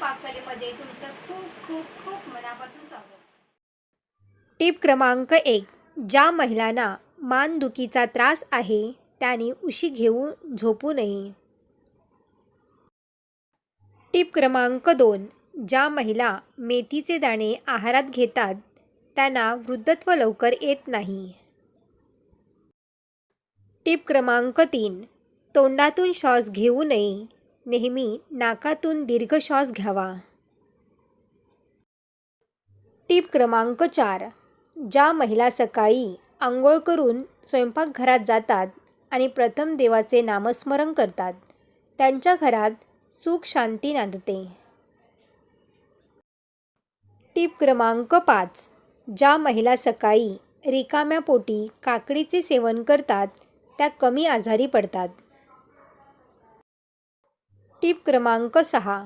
पाककलेमध्ये तुमचं खूप खूप खूप मनापासून स्वागत. टीप क्रमांक एक. ज्या महिलांना मानदुखीचा त्रास आहे त्यांनी उशी घेऊन झोपू नये. टीप क्रमांक दोन. ज्या महिला मेथीचे दाणे आहारात घेतात त्यांना वृद्धत्व लवकर येत नाही. टीप क्रमांक तीन. तोंडातून श्वास घेऊ नये. नेहमी नाकातून दीर्घ श्वास घ्यावा. टीप क्रमांक चार. ज्या महिला सकाळी आंघोळ करून स्वयंपाकघरात जातात आणि प्रथम देवाचे नामस्मरण करतात त्यांच्या घरात सुख शांती नांदते. टीप क्रमांक पाच. ज्या महिला सकाळी रिकाम्या पोटी काकडीचे सेवन करतात त्या कमी आजारी पडतात. टिप क्रमांक सहा.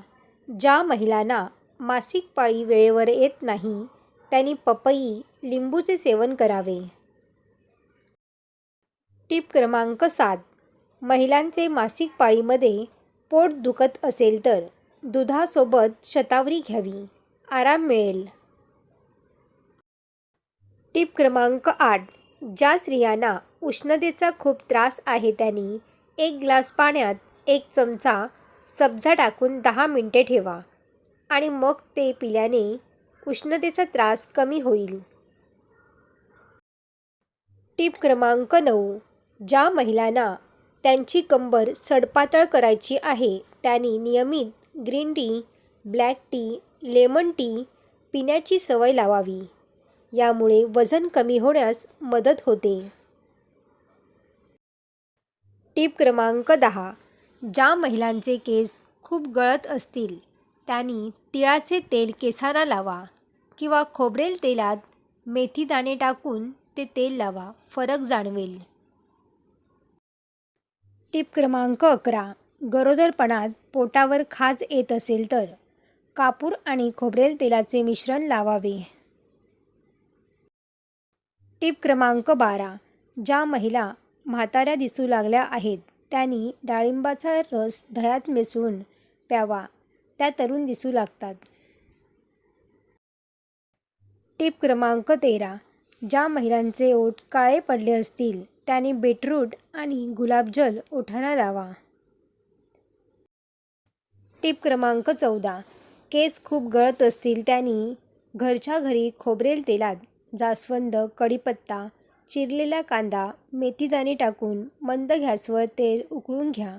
ज्या महिलांना मासिक पाळी वेळेवर येत नाही त्यांनी पपई लिंबूचे सेवन करावे. टीप क्रमांक सात. महिलांचे मासिक पाळीमध्ये पोट दुखत असेल तर दुधासोबत शतावरी घ्यावी. आराम मिळेल. टिप क्रमांक आठ. ज्या स्त्रियांना उष्णतेचा खूप त्रास आहे त्यांनी एक ग्लास पाण्यात एक चमचा सब्जा टाकून दहा मिनटे ठेवा आणि मग ते पिल्याने उष्णतेचा त्रास कमी होईल. टीप क्रमांक नऊ. ज्या महिलांना त्यांची कंबर सडपातळ करायची आहे त्यांनी नियमित green tea black tea lemon tea पिण्याची सवय लावावी. यामुळे वजन कमी होण्यास मदत होते. टीप क्रमांक दहा. ज्या महिलांचे केस खूप गळत असतील त्यांनी तिळाचे तेल केसांना लावा किंवा खोबरेल तेलात मेथी दाणे टाकून ते तेल लावा फरक जाणवेल. टीप क्रमांक अकरा. गरोदरपणात पोटावर खाज येत असेल तर कापूर आणि खोबरेल तेलाचे मिश्रण लावावे. टीप क्रमांक बारा. ज्या महिला म्हाताऱ्या दिसू लागल्या आहेत त्यांनी डाळिंबाचा रस दह्यात मिसळून प्यावा. त्या तरुण दिसू लागतात. टीप क्रमांक तेरा. ज्या महिलांचे ओठ काळे पडले असतील त्यांनी बीटरूट आणि गुलाबजल ओठांना लावा. टीप क्रमांक चौदा. केस खूप गळत असतील त्यांनी घरच्या घरी खोबरेल तेलात जास्वंद कढीपत्ता चिरलेला कांदा मेथीदाणे टाकून मंद गॅसवर तेल उकळून घ्या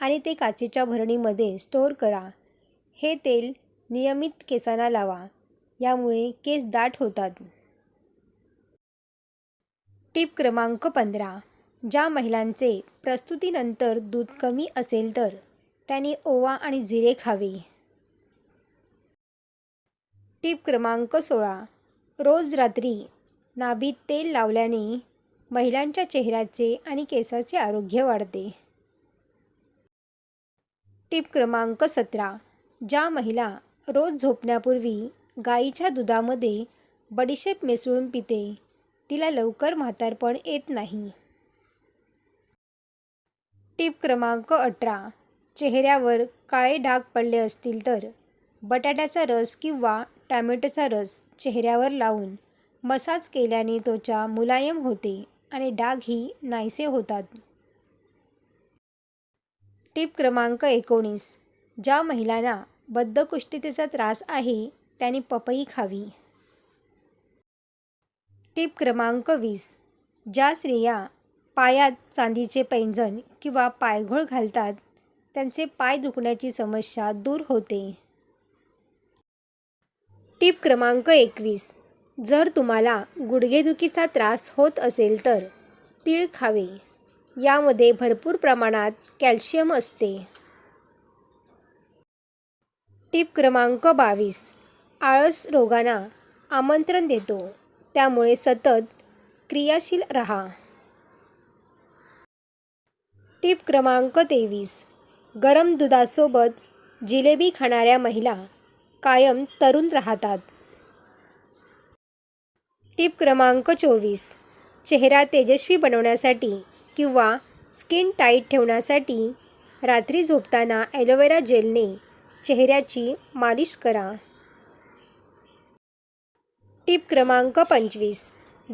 आणि ते काचेच्या भरणीमध्ये स्टोअर करा. हे तेल नियमित केसांना लावा यामुळे केस दाट होतात. टीप क्रमांक पंधरा. ज्या महिलांचे प्रस्तुतीनंतर दूध कमी असेल तर त्यांनी ओवा आणि जिरे खावे. टीप क्रमांक सोळा. रोज रात्री नाभीत तेल लावल्याने महिलांच्या चेहऱ्याचे आणि केसाचे आरोग्य वाढते. टिप क्रमांक सतरा. ज्या महिला रोज झोपण्यापूर्वी गाईच्या दुधामध्ये बडीशेप मिसळून पिते तिला लवकर म्हातारपण येत नाही. टिप क्रमांक अठरा. चेहऱ्यावर काळे डाग पडले असतील तर बटाट्याचा रस किंवा टॅमॅटोचा रस चेहऱ्यावर लावून मसाज केल्याने त्वचा मुलायम होते आणि डागही नाहीसे होतात. टीप क्रमांक एकोणीस. ज्या महिलांना बद्धकुष्ठतेचा त्रास आहे त्यांनी पपई खावी. टिप क्रमांक वीस. ज्या स्त्रिया पायात चांदीचे पैंजण किंवा पायघोळ घालतात त्यांचे पाय दुखण्याची समस्या दूर होते. टिप क्रमांक एकवीस. जर तुम्हाला गुडघेदुखीचा त्रास होत असेल तर तीळ खावे. यामध्ये भरपूर प्रमाणात कॅल्शियम असते. टीप क्रमांक बावीस. आळस रोगांना आमंत्रण देतो. त्यामुळे सतत क्रियाशील रहा. टीप क्रमांक तेवीस. गरम दुधासोबत जिलेबी खाणाऱ्या महिला कायम तरुण राहतात. टिप क्रमांक चोवीस. चेहरा तेजस्वी बनवण्यासाठी किंवा स्किन टाईट ठेवण्यासाठी रात्री झोपताना ॲलोवेरा जेलने चेहऱ्याची मालिश करा. टिप क्रमांक पंचवीस.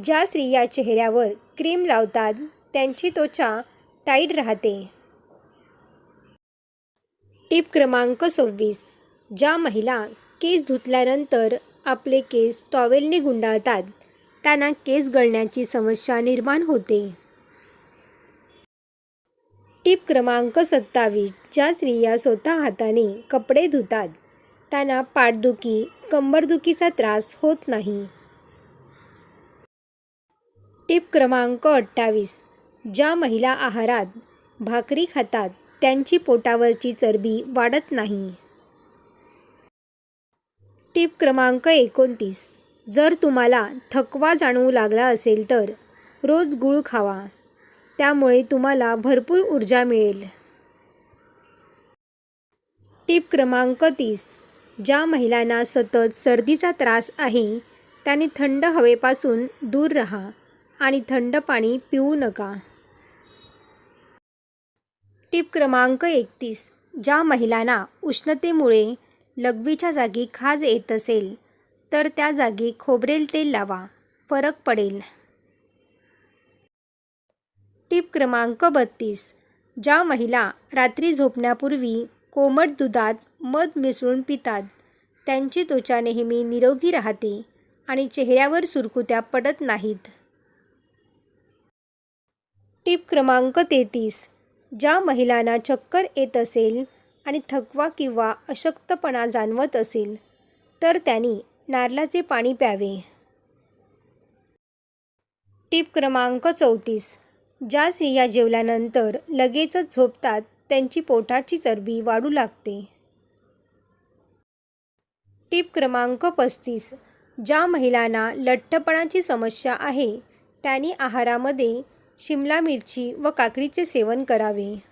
ज्या स्त्रिया चेहऱ्यावर क्रीम लावतात त्यांची त्वचा टाईट राहते. टिप क्रमांक सव्वीस. ज्या महिला केस धुतल्यानंतर आपले केस टॉवेलने गुंडाळतात त्यांना केस गळण्याची समस्या निर्माण होते. टिप क्रमांक सत्तावीस. ज्या स्त्रिया स्वतः हाताने कपडे धुतात त्यांना पाठदुखी कंबरदुखीचा त्रास होत नाही. टिप क्रमांक अठ्ठावीस. ज्या महिला आहारात भाकरी खातात त्यांची पोटावरची चरबी वाढत नाही. टिप क्रमांक एकोणतीस. जर तुम्हाला थकवा जाणवू लागला असेल तर रोज गूळ खावा. त्यामुळे तुम्हाला भरपूर ऊर्जा मिळेल. टीप क्रमांक तीस. ज्या महिलांना सतत सर्दीचा त्रास आहे त्यांनी थंड हवेपासून दूर राहा आणि थंड पाणी पिऊ नका. टीप क्रमांक एकतीस. ज्या महिलांना उष्णतेमुळे लघवीच्या जागी खाज येत असेल तर त्या जागी खोबरेल तेल लावा. फरक पडेल. टिप क्रमांक बत्तीस. ज्या महिला रात्री झोपण्यापूर्वी कोमट दुधात मध मिसळून पितात त्यांची त्वचा नेहमी निरोगी राहते आणि चेहऱ्यावर सुरकुत्या पडत नाहीत. टीप क्रमांक तेहतीस. ज्या महिलांना चक्कर येत असेल आणि थकवा किंवा अशक्तपणा जाणवत असेल तर त्यांनी नारळाचे पाणी प्यावे. टिप क्रमांक चौतीस. ज्या स्त्रिया जेवल्यानंतर लगेचच झोपतात त्यांची पोटाची चरबी वाढू लागते. टिप क्रमांक पस्तीस. ज्या महिलांना लठ्ठपणाची समस्या आहे त्यांनी आहारामध्ये शिमला मिरची व काकडीचे सेवन करावे.